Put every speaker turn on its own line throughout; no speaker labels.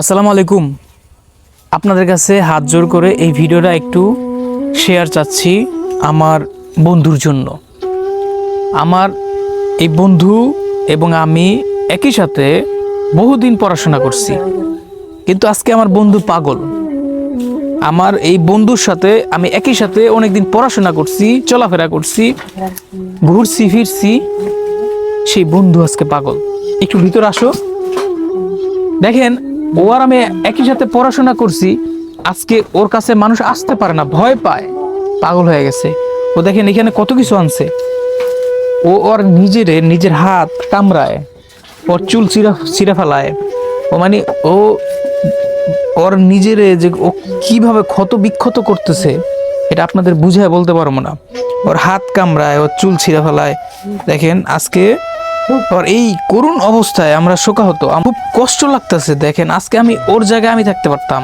আসসালামু আলাইকুম। আপনাদের কাছে হাত জোর করে এই ভিডিওটা একটু শেয়ার চাচ্ছি আমার বন্ধুর জন্য। আমার এই বন্ধু এবং আমি একই সাথে বহুদিন পড়াশোনা করছি। কিন্তু আজকে আমার বন্ধু পাগল। আমার এই বন্ধুর সাথে আমি একই সাথে অনেকদিন পড়াশোনা করছি, চলাফেরা করছি, ঘুরছি, ফিরছি। সেই বন্ধু আজকে পাগল। একটু ভিতর আসো। দেখেন ও আর আমি একই সাথে পড়াশোনা করছি, আজকে ওর কাছে মানুষ আসতে পারে না, ভয় পায়। পাগল হয়ে গেছে। ও দেখেন, এখানে কত কিছু আনছে। ও ওর নিজের নিজের হাত কামড়ায়, ওর চুল চিরা চিরা ফেলায়। ও মানে ও, ওর নিজের যে ও কীভাবে ক্ষত বিক্ষত করতেছে, এটা আপনাদের বুঝায় বলতে পারব না। ওর হাত কামড়ায়, ওর চুল ছিঁড়ে ফেলায়। দেখেন, আজকে ওর এই করুণ অবস্থায় আমরা শোকাহত। খুব কষ্ট লাগতেছে, দেখেন, আজকে আমি ওর জায়গায় আমি থাকতে পারতাম।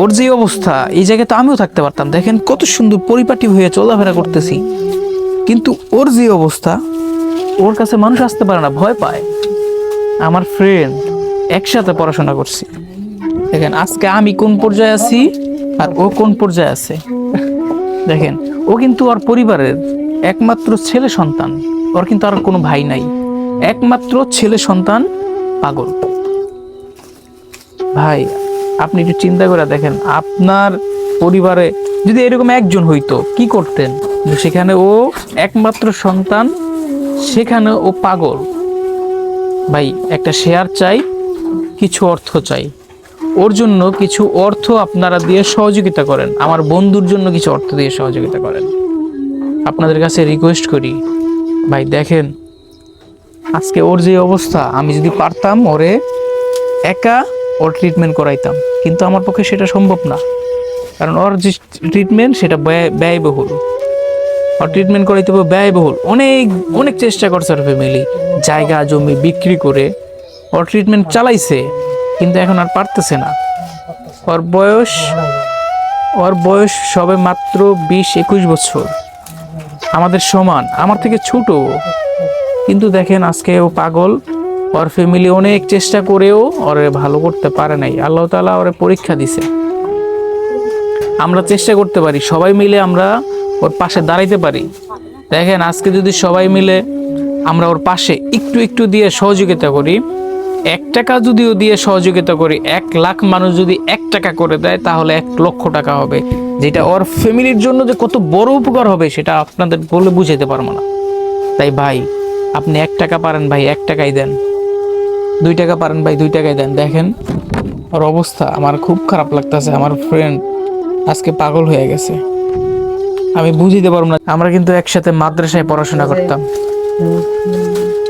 ওর যে অবস্থা, এই জায়গায় তো আমিও থাকতে পারতাম। দেখেন, কত সুন্দর পরিপাটি হয়ে চলাফেরা করতেছি। কিন্তু ওর যে অবস্থা, ওর কাছে মানুষ আসতে পারে না, ভয় পায়। আমার ফ্রেন্ড একসাথে পড়াশোনা করছি। দেখেন, আজকে আমি কোন পর্যায়ে আছি আর ও কোন পর্যায়ে আছে। দেখেন, ও কিন্তু ওর পরিবারের একমাত্র ছেলে সন্তান। ওর কিন্তু আর কোনো ভাই নাই। একমাত্র ছেলে সন্তান পাগল। ভাই, আপনি একটু চিন্তা করে দেখেন, আপনার পরিবারে যদি এরকম একজন হইতো, কি করতেন? সেখানে ও একমাত্র সন্তান, সেখানে ও পাগল। ভাই, একটা শেয়ার চাই, কিছু অর্থ চাই। ওর জন্য কিছু অর্থ আপনারা দিয়ে সহযোগিতা করেন। আমার বন্ধুর জন্য কিছু অর্থ দিয়ে সহযোগিতা করেন। আপনাদের কাছে রিকোয়েস্ট করি ভাই, দেখেন, আজকে ওর যে অবস্থা, আমি যদি পারতাম ওরে একা ওর ট্রিটমেন্ট করাইতাম, কিন্তু আমার পক্ষে সেটা সম্ভব না। কারণ ওর যে ট্রিটমেন্ট সেটা ব্যয় ব্যয়বহুল। ওর ট্রিটমেন্ট করাইতে হবে ব্যয়বহুল। অনেক অনেক চেষ্টা করছে ওর ফ্যামিলি জায়গা, জমি বিক্রি করে। ওর ট্রিটমেন্ট চালাইছে, কিন্তু এখন আর পারতেছে না। ওর বয়স ওর বয়স সবে মাত্র বিশ একুশ বছর। আমাদের সমান, আমার থেকে ছোট। কিন্তু দেখেন আজকে ও পাগল, ওর ফ্যামিলি অনেক চেষ্টা করেও ওরে ভালো করতে পারে নাই। আল্লাহ তাআলা ওরে পরীক্ষা দিছে। আমরা চেষ্টা করতে পারি, সবাই মিলে আমরা ওর পাশে দাঁড়াইতে পারি। দেখেন আজকে যদি সবাই মিলে আমরা ওর পাশে একটু একটু দিয়ে সহযোগিতা করি এক টাকা যদিও দিয়ে সহযোগিতা করি, এক লাখ মানুষ যদি এক টাকা করে দেয়, তাহলে এক লক্ষ টাকা হবে। যেটা ওর ফ্যামিলির জন্য যে কত বড় উপকার হবে, সেটা আপনাদের বলে বুঝাইতে পারব না। তাই ভাই, আপনি এক টাকা পারেন ভাই, এক টাকাই দেন। দুই টাকা পারেন ভাই, দুই টাকাই দেন। দেখেন, ওর অবস্থা আমার খুব খারাপ লাগতেছে। আমার ফ্রেন্ড আজকে পাগল হয়ে গেছে। আমি বুঝিতে পারব না। আমরা কিন্তু একসাথে মাদ্রাসায় পড়াশোনা করতাম।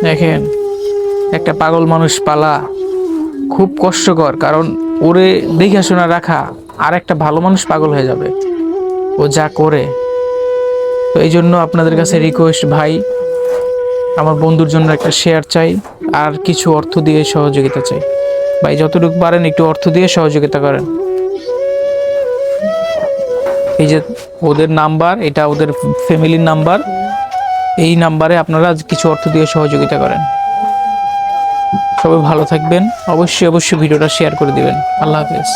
দেখেন একটা পাগল মানুষ পালা খুব কষ্টকর, কারণ ওরে দেখাশোনা রাখা আর একটা ভালো মানুষ পাগল হয়ে যাবে। ও যা করে। তো এই জন্য আপনাদের কাছে রিকোয়েস্ট ভাই, আমার বন্ধুর জন্য একটা শেয়ার চাই আর কিছু অর্থ দিয়ে সহযোগিতা চাই। ভাই, যতটুকু পারেন একটু অর্থ দিয়ে সহযোগিতা করেন। এই যে ওদের নাম্বার, এটা ওদের ফ্যামিলির নাম্বার এই নাম্বারে আপনারা কিছু অর্থ দিয়ে সহযোগিতা করেন। সবাই ভালো থাকবেন। অবশ্যই অবশ্যই ভিডিওটা শেয়ার করে দিবেন। আল্লাহ হাফেজ।